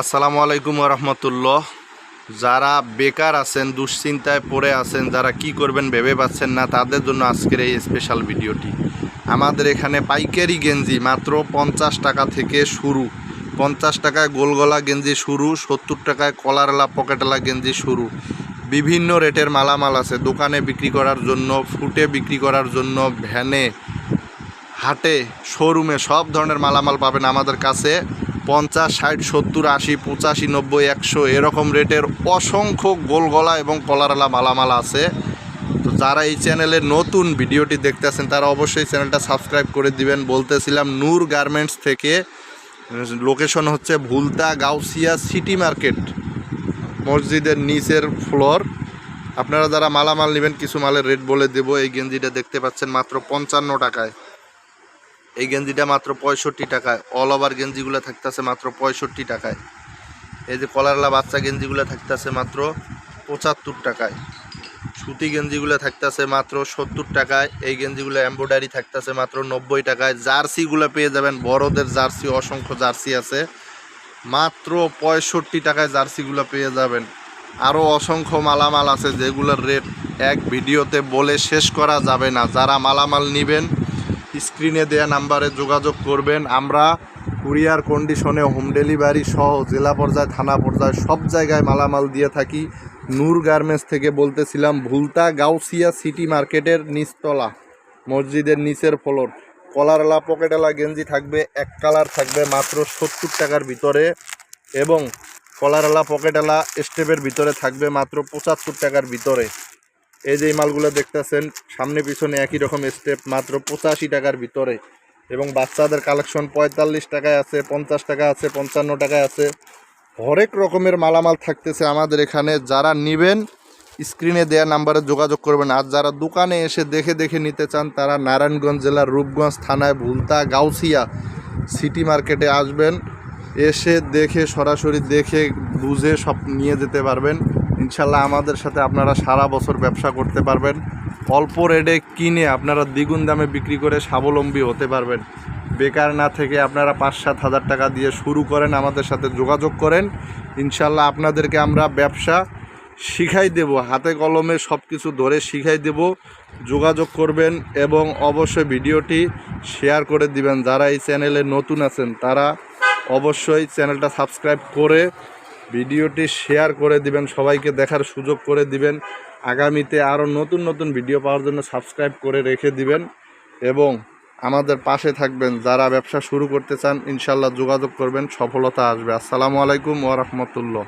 আসসালামু আলাইকুম রহমতুল্লাহ। যারা বেকার আছেন, দুশ্চিন্তায় পড়ে আছেন, যারা কি করবেন ভেবে পাচ্ছেন না, তাদের জন্য আজকের এই স্পেশাল ভিডিওটি। আমাদের এখানে পাইকারি গেঞ্জি মাত্র পঞ্চাশ টাকা থেকে শুরু। পঞ্চাশ টাকায় গোলগলা গেঞ্জি শুরু, সত্তর টাকায় কলারলা পকেটলা গেঞ্জি শুরু। বিভিন্ন রেটের মালামাল আছে, দোকানে বিক্রি করার জন্য, ফুটে বিক্রি করার জন্য, ভ্যানে, হাটে, শোরুমে সব ধরনের মালামাল পাবেন আমাদের কাছে। পঞ্চাশ, ষাট, সত্তর, আশি, পঁচাশি, নব্বই, একশো এরকম রেটের অসংখ্য গোলগলা এবং কলারলা মালামাল আছে। তো যারা এই চ্যানেলে নতুন ভিডিওটি দেখতেছেন, তারা অবশ্যই চ্যানেলটা সাবস্ক্রাইব করে দিবেন। বলতেছিলাম, নূর গার্মেন্টস থেকে লোকেশন হচ্ছে ভুলতা গাউসিয়া সিটি মার্কেট, মসজিদের নিচের ফ্লোর। আপনারা যারা মালামাল নেবেন, কিছু মালের রেট বলে দেবো। এই গেঞ্জিটা দেখতে পাচ্ছেন মাত্র পঞ্চান্ন টাকায়। এই গেঞ্জিটা মাত্র পঁয়ষট্টি টাকায়। অল ওভার গেঞ্জিগুলো থাকতেছে মাত্র পঁয়ষট্টি টাকায়। এই যে কলারলা বাচ্চা গেঞ্জিগুলো থাকতেছে মাত্র পঁচাত্তর টাকায়। সুতি গেঞ্জিগুলো থাকতেছে মাত্র সত্তর টাকায়। এই গেঞ্জিগুলো এমব্রয়ডারি থাকতেছে মাত্র নব্বই টাকায়। জার্সিগুলো পেয়ে যাবেন, বড়দের জার্সি, অসংখ্য জার্সি আছে। মাত্র পঁয়ষট্টি টাকায় জার্সিগুলো পেয়ে যাবেন। আরও অসংখ্য মালামাল আছে যেগুলোর রেট এক ভিডিওতে বলে শেষ করা যাবে না। যারা মালামাল নেবেন স্ক্রিনে দেওয়া নাম্বারে যোগাযোগ করবেন। আমরা কুরিয়ার কন্ডিশনে হোম ডেলিভারি সহ জেলা পর্যায়ে, থানা পর্যায়ে সব জায়গায় মালামাল দিয়ে থাকি। নূর গার্মেন্টস থেকে বলতেছিলাম, ভুলতা গাউসিয়া সিটি মার্কেটের নিচতলা, মসজিদের নিচের ফ্লোর। কলারলা, পকেটলা গেঞ্জি থাকবে, এক কালার থাকবে মাত্র সত্তর টাকার ভিতরে এবং কলারলা, পকেটলা স্টেপের ভিতরে থাকবে মাত্র পঁচাত্তর টাকার ভিতরে। এই যে মালগুলো দেখতেছেন, সামনে পিছনে একই রকম স্টেপ মাত্র পঁচাশি টাকার ভিতরে। এবং বাচ্চাদের কালেকশন পঁয়তাল্লিশ টাকায় আছে, পঞ্চাশ টাকা আছে, পঞ্চান্ন টাকায় আছে। হরেক রকমের মালামাল থাকতেছে আমাদের এখানে। যারা নেবেন স্ক্রিনে দেওয়া নাম্বারে যোগাযোগ করবেন। আর যারা দোকানে এসে দেখে দেখে নিতে চান, তারা নারায়ণগঞ্জ জেলার রূপগঞ্জ থানায় ভুলতা গাউসিয়া সিটি মার্কেটে আসবেন। এসে দেখে, সরাসরি দেখে, বুঝে সব নিয়ে যেতে পারবেন। ইনশাল্লাহ আমাদের সাথে আপনারা সারা বছর ব্যবসা করতে পারবেন। অল্প রেটে কিনে আপনারা দ্বিগুণ দামে বিক্রি করে স্বাবলম্বী হতে পারবেন। বেকার না থেকে আপনারা পাঁচ সাত হাজার টাকা দিয়ে শুরু করেন, আমাদের সাথে যোগাযোগ করেন। ইনশাল্লাহ আপনাদেরকে আমরা ব্যবসা শিখাই দেব, হাতে কলমে সব কিছু ধরে শিখাই দেব। যোগাযোগ করবেন এবং অবশ্যই ভিডিওটি শেয়ার করে দিবেন। যারা এই চ্যানেলে নতুন আছেন, তারা অবশ্যই চ্যানেলটা সাবস্ক্রাইব করে ভিডিওটি শেয়ার করে দিবেন, সবাইকে দেখার সুযোগ করে দিবেন। আগামীতে আরও নতুন নতুন ভিডিও পাওয়ার জন্য সাবস্ক্রাইব করে রেখে দিবেন এবং আমাদের পাশে থাকবেন যারা ব্যবসা শুরু করতে চান ইনশাল্লাহ যোগাযোগ করবেন, সফলতা আসবে। আসসালামু আলাইকুম ওয়া রাহমাতুল্লাহ।